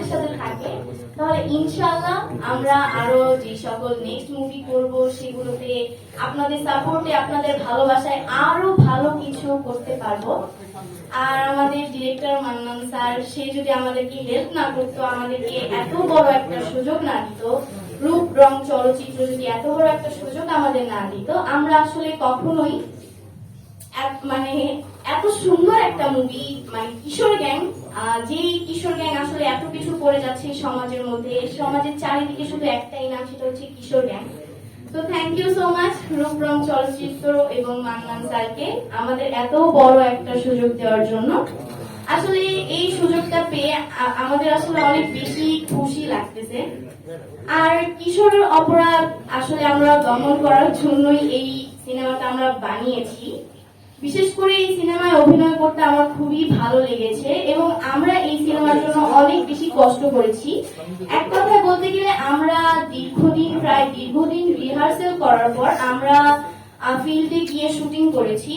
আমাদের সাথে থাকে। তাহলে ইনশাআল্লাহ আমরা আরও যে সকল নেক্সট মুভি করব, সেগুলোতে আপনাদের সাপোর্টে আপনাদের ভালোবাসায় আরও ভালো কিছু করতে পারব। আর আমাদের ডিরেক্টর মান্নান স্যার, সে যদি আমাদেরকে হেল্প না করতো, আমাদেরকে এত বড় একটা সুযোগ না দিত, রূপ, রং, চলচ্চিত্র যদি এত বড় একটা সুযোগ আমাদের না দিত, আমরা আসলে কখনোই মানে এত সুন্দর একটা মুভি মানে কিশোর গ্যাং যেই কিশোর গ্যাং আসলে এত কিছু করে যাচ্ছে সমাজের মধ্যে সমাজের চারিদিকে শুধু একটাই নাম, সেটা হচ্ছে কিশোর গ্যাং। তো thank you so much Ruprang চলচ্চিত্র এবং মান্নান স্যারকে আমাদের এত বড় একটা সুযোগ দেওয়ার জন্য। আসলে এই সুযোগটা পেয়ে আমাদের আসলে অনেক বেশি খুশি লাগতেছে। আর কিশোরের অপরাধ আসলে আমরা দমন করার জন্যই এই সিনেমাটা আমরা বানিয়েছি। বিশেষ করে এই সিনেমায় অভিনয় করতে আমার খুবই ভালো লেগেছে এবং আমরা এই সিনেমার জন্য অনেক বেশি কষ্ট করেছি। এক কথায় বলতে গেলে আমরা দীর্ঘদিন, প্রায় দীর্ঘদিন রিহার্সেল করার পর আমরা ফিল্ডে গিয়ে শুটিং করেছি।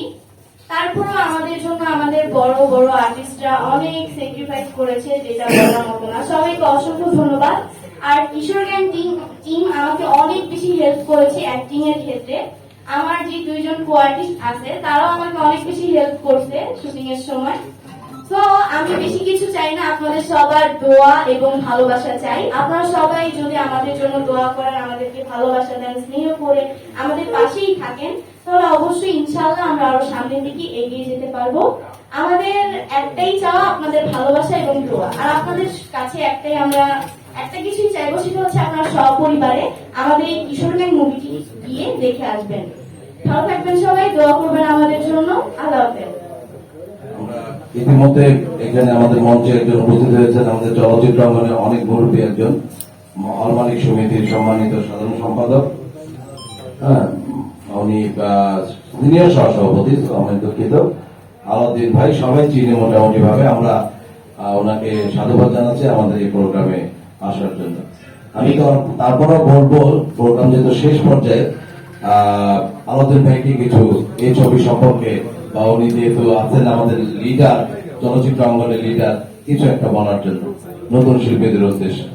তারপরেও আমাদের জন্য আমাদের বড় বড় আর্টিস্টরা অনেক স্যাক্রিফাইস করেছে, যেটা বলার মতো না। সবাইকে অসংখ্য ধন্যবাদ। আর কিশোর গ্যাং টিম টিম আমাকে অনেক বেশি হেল্প করেছে অ্যাক্টিং এর ক্ষেত্রে। আমার যে দুইজন কো আর্টিস্ট আছে, তারাও আমাকে অনেক বেশি হেল্প করছে শুটিং এর সময়। তো আমি বেশি কিছু চাই না, আপনাদের সবার দোয়া এবং ভালোবাসা চাই। আপনারা সবাই যদি আমাদের জন্য দোয়া করেন, আমাদেরকে ভালোবাসা দেন, স্নেহ করে আমাদের পাশেই থাকেন, তাহলে অবশ্যই ইনশাআল্লাহ আমরা আরও সামনের দিকে এগিয়ে যেতে পারব। আমাদের একটাই চাওয়া, আপনাদের ভালোবাসা এবং দোয়া। আর আপনাদের কাছে একটাই আমরা একটা কিছুই চাইব সেটা হচ্ছে সপরিবারে আমাদের এই কিশোর মুভিটি গিয়ে দেখে আসবেন। ভালো থাকবেন সবাই, দোয়া করবেন আমাদের জন্য। আল্লাহ হাফেজ। ইতিমধ্যে এখানে আমাদের মঞ্চে একজন উপস্থিত হয়েছেন, আমাদের চলচ্চিত্র অঙ্গনে অনেক মুরব্বী একজন হল সমিতির সম্মানিত সাধারণ সম্পাদক। হ্যাঁ উনি সিনিয়র সহসভাপতি আমি দুঃখিত আলাউদ্দিন ভাই, সবাই চিনি মোটামুটি ভাবে আমরা ওনাকে সাধুবাদ জানাচ্ছি আমাদের এই প্রোগ্রামে। আসার জন্য। আমি তারপরেও বলব প্রোগ্রাম যেহেতু শেষ পর্যায়ে আলাউদ্দিন ভাইকে কিছু এই ছবি সম্পর্কে, বা উনি যেহেতু আছেন আমাদের লিডার চলচ্চিত্র অঙ্গনের লিডার কিছু একটা বলার জন্য, নতুন শিল্পীদের উদ্দেশ্যে।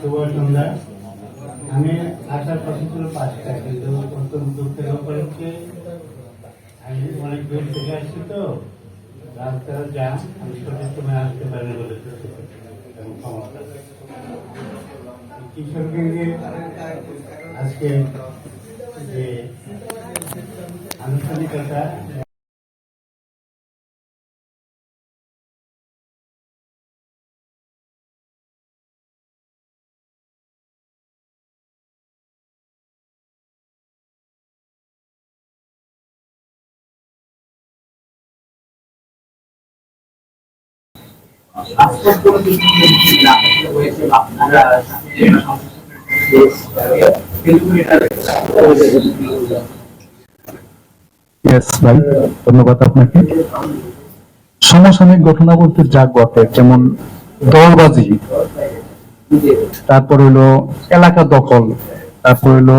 শুভ সন্ধ্যা। আমি আসার কথা ছিল পাঁচটা, কিন্তু অত্যন্ত দুঃখের উপলক্ষে আমি অনেক দূর থেকে আসছি তো, রাস্তার জ্যাম আমি সঠিক সময় আসতে পারিনি বলে এবং ক্ষমা চাচ্ছি। কিশোর গেঙ্গে আজকে যে আনুষ্ঠানিকতা সমসাময়িক ঘটনা বলতে যা ঘটে, যেমন দলবাজি তারপর হইল এলাকা দখল, তারপর হইল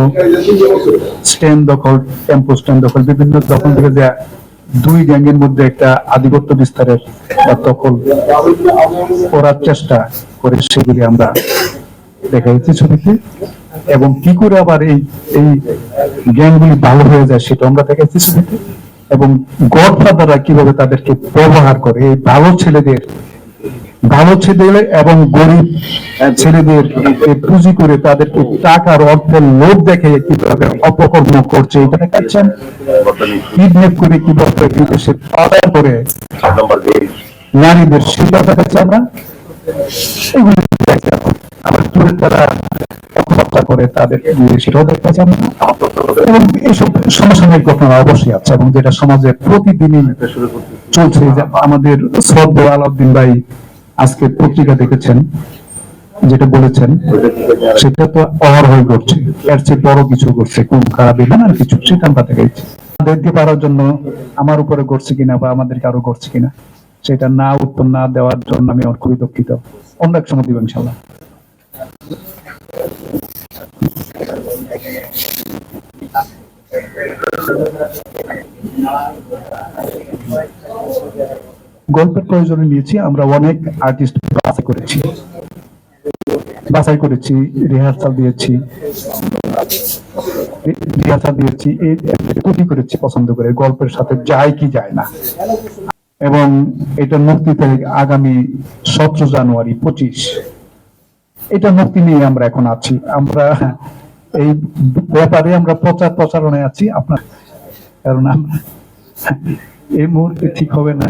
স্ট্যান্ড দখল টেম্পো স্ট্যান্ড দখল, বিভিন্ন দখল থেকে যে দুই গ্যাংয়ের মধ্যে একটা আধিপত্য বিস্তারের বা দখল করার চেষ্টা করে সেগুলি আমরা দেখা যাচ্ছে ছবিতে। এবং কি করে আবার এই এই জ্ঞানগুলি ভালো হয়ে যায় সেটা আমরা দেখাচ্ছি ছবিতে। এবং গডফাদাররা কীভাবে তাদেরকে ব্যবহার করে, এই ভালো ছেলেদের ভালো ছেলে এবং গরিব ছেলেদের পুঁজি করে তাদেরকে টাকার অর্থের লোভ দেখে কীভাবে অপকর্ম করছে। এটা দেখাচ্ছেন। কিডন্যাপ করে কীভাবে বিদেশে করে নারীদের সেটা দেখাচ্ছে আমরা। এগুলি তারা করে তাদের সেটাও দেখতে চান এবং এইসব সমসাময়িক ঘটনা অবশ্যই আছে এবং যেটা সমাজে প্রতিদিনই চলছে। আমাদের শ্রদ্ধ আলাউদ্দিন ভাই আজকে পত্রিকা দেখেছেন, যেটা বলেছেন, সেটা তো অহরহই করছে এর চেয়ে বড় কিছু করছে কোন খারাপ আর কিছু, সেটা আমরা দেখাইছি দেখতে পারার জন্য আমার উপরে করছে কিনা বা আমাদেরকে আরও করছে কিনা, সেটা না উত্তর না দেওয়ার জন্য আমি ওর খুবই দুঃখিত। অন্য এক সময় দিব ইনশাল্লাহ। গল্পের প্রয়োজনে নিয়েছি, আমরা অনেক আর্টিস্ট বাছাই করেছি। বাছাই করেছি রিহার্সাল দিয়েছি রিহার্সাল দিয়েছি তৈরি করেছি পছন্দ করে, গল্পের সাথে যায় কি যায় না। এবং এটা মুক্তিতে আগামী সতেরো জানুয়ারি পঁচিশ। এটা মুক্তি নিয়ে আমরা এখন আছি। আমরা এই ব্যাপারে আমরা প্রচার প্রচারণায় আছি। আপনার কারণ এই মুহূর্তে ঠিক হবে না।